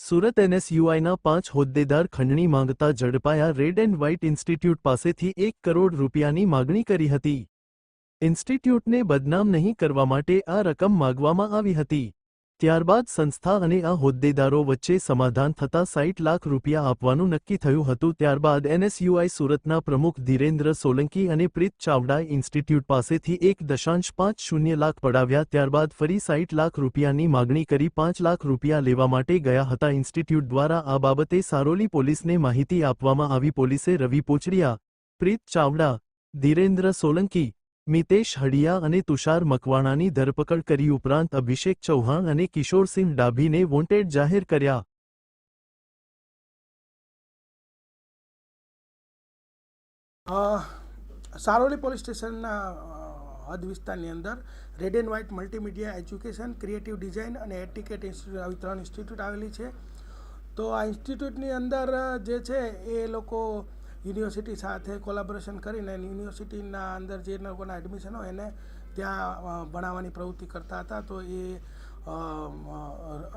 સુરત એનએસયુઆઈના પાંચ હોદ્દેદાર ખંડણી માંગતા ઝડપાયા રેડ એન્ડ વ્હાઇટ ઇન્સ્ટિટ્યૂટ પાસેથી એક કરોડ રૂપિયાની માગણી કરી હતી. ઇન્સ્ટિટ્યૂટને બદનામ નહીં કરવા માટે આ રકમ માગવામાં આવી હતી. ત્યારબાદ સંસ્થા અને આ હોદ્દેદારો વચ્ચે સમાધાન થતા સાઈઠ લાખ રૂપિયા આપવાનું નક્કી થયું હતું. ત્યારબાદ એનએસયુઆઈ સુરતના પ્રમુખ ધીરેન્દ્ર સોલંકી અને પ્રીત ચાવડા ઇન્સ્ટિટ્યૂટ પાસેથી એક દશાંશ પાંચ શૂન્ય લાખ પડાવ્યા. ત્યારબાદ ફરી સાઈઠ લાખ રૂપિયાની માગણી કરી પાંચ લાખ રૂપિયા લેવા માટે ગયા હતા. ઇન્સ્ટિટ્યૂટ દ્વારા આ બાબતે સારોલી પોલીસને માહિતી આપવામાં આવી. પોલીસે રવિ પોચડિયા પ્રીત ચાવડા, ધીરેન્દ્ર સોલંકી મિતેશ હડિયા અને તુષાર મકવાણાની ધરપકડ કરી ઉપરાંત અભિષેક ચૌહાણ અને કિશોરસિંહ ડાભીને વોન્ટેડ જાહેર કર્યા. સારોલી પોલીસ સ્ટેશનના હદ વિસ્તારની અંદર red and white multimedia education, creative design અને એટિકેટ ઇન્સ્ટિટ્યૂટ આવી ત્રણ ઇન્સ્ટિટ્યૂટ આવેલી છે. તો આ ઇન્સ્ટિટ્યૂટની અંદર જે છે એ લોકો યુનિવર્સિટી સાથે કોલાબોરેશન કરીને યુનિવર્સિટીના અંદર જે લોકોના એડમિશન હોય એને ત્યાં ભણાવવાની પ્રવૃત્તિ કરતા હતા. તો એ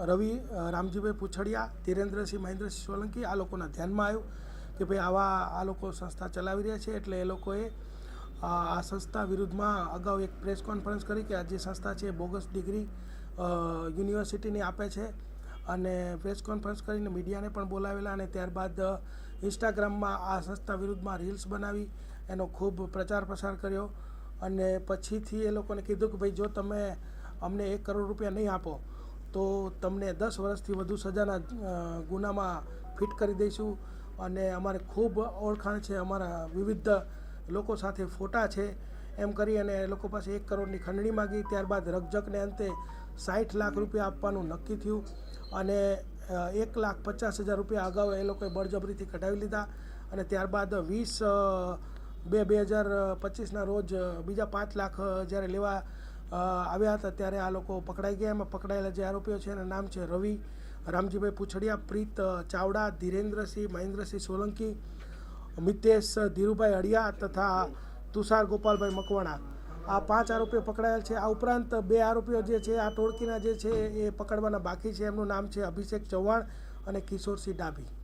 રવિ રામજીભાઈ પૂછડિયા, ધીરેન્દ્રસિંહ મહેન્દ્રસિંહ સોલંકી આ લોકોના ધ્યાનમાં આવ્યું કે ભાઈ આવા આ લોકો સંસ્થા ચલાવી રહ્યા છે એટલે એ લોકોએ આ સંસ્થા વિરુદ્ધમાં અગાઉ એક પ્રેસ કોન્ફરન્સ કરી કે આ જે સંસ્થા છે બોગસ ડિગ્રી યુનિવર્સિટીની આપે છે. અને પ્રેસ કોન્ફરન્સ કરીને મીડિયાને પણ બોલાવેલા અને ત્યારબાદ ઇન્સ્ટાગ્રામમાં આ સંસ્થા વિરુદ્ધમાં રીલ્સ બનાવી, એનો ખૂબ પ્રચાર પ્રસાર કર્યો અને પછીથી એ લોકોને કીધું કે ભાઈ જો તમે અમને એક કરોડ રૂપિયા નહીં આપો, તો તમને દસ વર્ષથી વધુ સજાના ગુનામાં ફિટ કરી દઈશું. અને અમારે ખૂબ ઓળખાણ છે, અમારા વિવિધ લોકો સાથે ફોટા છે. એમ કરી અને એ લોકો પાસે એક કરોડની ખંડણી માગી. ત્યારબાદ રકઝકને અંતે સાઠ લાખ રૂપિયા આપવાનું નક્કી થયું. અને એક લાખ પચાસ હજાર રૂપિયા અગાઉ એ લોકોએ બળજબરીથી કઢાવી લીધા અને ત્યારબાદ વીસ બે બે હજાર પચીસના રોજ બીજા પાંચ લાખ જ્યારે લેવા આવ્યા હતા ત્યારે આ લોકો પકડાઈ ગયા. એમાં પકડાયેલા જે આરોપીઓ છે એના નામ છે રવિ, રામજીભાઈ પૂછડિયા, પ્રીત ચાવડા, ધીરેન્દ્રસિંહ, મહેન્દ્રસિંહ સોલંકી, મિતેશ ધીરુભાઈ અડિયા તથા તુષાર ગોપાલભાઈ મકવાણા. આ પાંચ આરોપીઓ પકડાયેલ છે. આ ઉપરાંત બે આરોપીઓ જે છે, આ ટોળકીના જે છે, એ પકડવાના બાકી છે. એમનું નામ છે અભિષેક ચૌહાણ અને કિશોરસિંહ ડાભી.